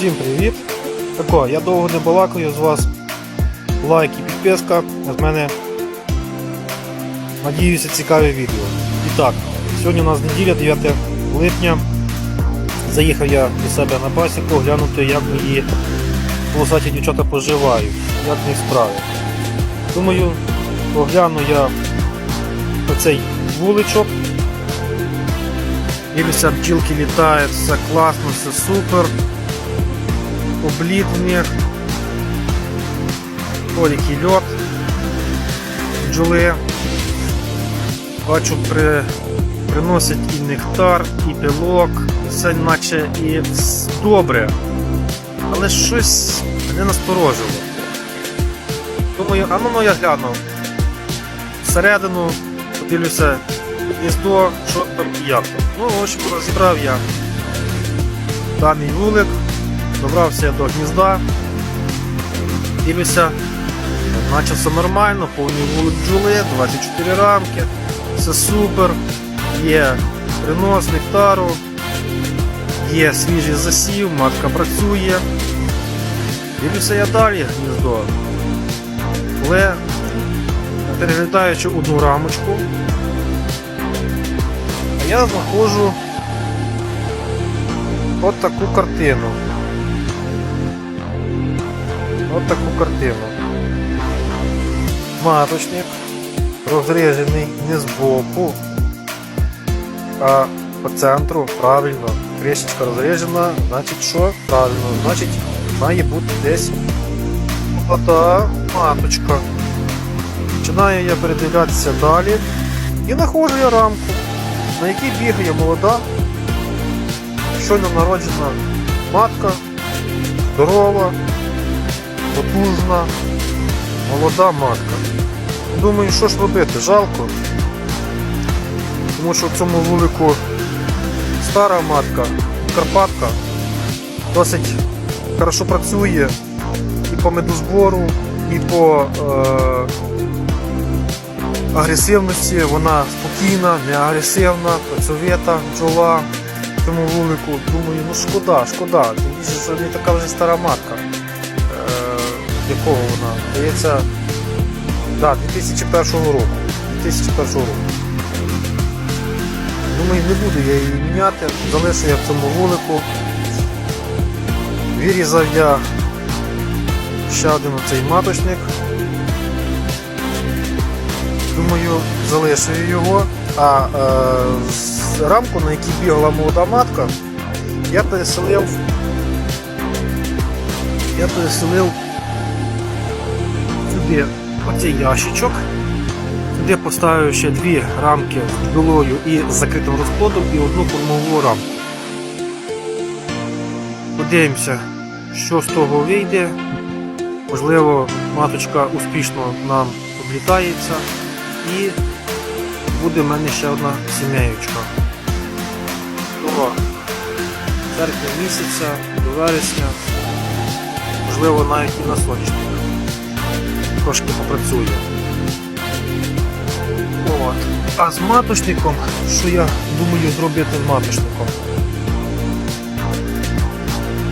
Всім привіт! Тако, я довго не балакаю з вас. Лайк і підписка. З мене надіюся цікаве відео. І так, сьогодні у нас неділя, 9 липня. Заїхав я до себе на пасіку глянути, як мої полосаті дівчата поживають, як в них справи. Думаю, огляну я оцей вуличок. Дивлюся, бджілки літають, все класно, все супер. Обліт в них. Великий льот. Бджоли. Бачу, при, приносять і нектар, і пилок, все наче і добре. Але щось не насторожило. Думаю, а ну ну я гляну. Всередину подивлюся гніздо, що там і як. Ну, в общем, розібрав я даний вулик, добрався я до гнізда, дивлюся, наче все нормально, повний вулик бджоли, 24 рамки, все супер, є принос нектару, є свіжий засів, матка працює. Дивлюся я далі гніздо. Але переглядаючи одну рамочку, я знаходжу от таку картину. От таку картину. Маточник розріжений не збоку, а по центру правильно. Кришечка розріжена, значить що? Правильно, значить має бути десь ота маточка. Починаю я передивлятися далі і знаходжу я рамку, на якій бігає молода, щойно народжена матка, здорова, потужна, молода матка. Думаю, що ж робити, жалко. Тому що в цьому вулику стара матка, Карпатка, досить хорошо працює і по медозбору, і по е, агресивності, вона спокійна, не агресивна, працьовита, бджола в цьому вулику. Думаю, ну шкода, шкода. Що не така вже стара матка. Якого вона? Здається, да, 2001 року. 2001 року. Думаю, не буду я її міняти, залишу я в цьому вулику. Вирізав я ще один оцей маточник. Думаю, залишую його. А е, рамку, на якій бігала молода матка, я переселив. Я переселив сюди оцей ящичок. Сюди поставив ще дві рамки з білою і закритим розплодом і одну кормову рамку. Подивимося, що з того вийде. Можливо, маточка успішно нам облітається і буде в мене ще одна сімейка. До серпня місяця, до вересня, можливо навіть і на сонячник. Трошки попрацює. От. А з маточником, що я думаю зробити з маточником?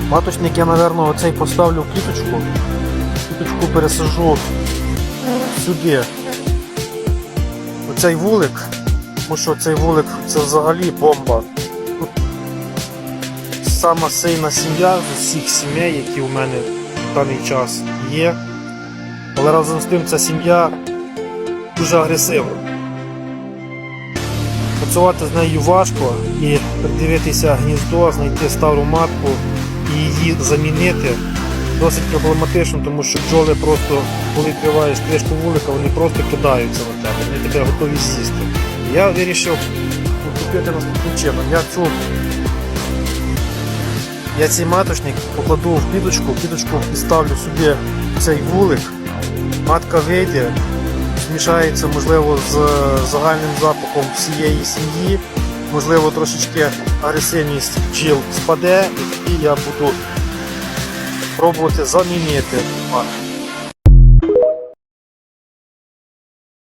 Маточник я, напевно, оцей поставлю в кліточку. Кліточку пересажу сюди. Оцей вулик, тому що цей вулик це взагалі бомба. Сама сильна сім'я з усіх сімей, які у мене в даний час є. Але разом з тим ця сім'я дуже агресивна. Працювати з нею важко і придивитися гніздо, знайти стару матку і її замінити досить проблематично, тому що бджоли просто, коли відкриваєш кришку вулика, вони просто кидаються на тебе, вони тебе готові з'їсти. Я вирішив поступити наступним чином. Я цю я цей маточник покладу в кліточку, в кліточку підставлю собі цей вулик, матка вийде, змішається, можливо, з загальним запахом всієї сім'ї, можливо, трошечки агресивність бджіл спаде, і я буду пробувати замінити матку.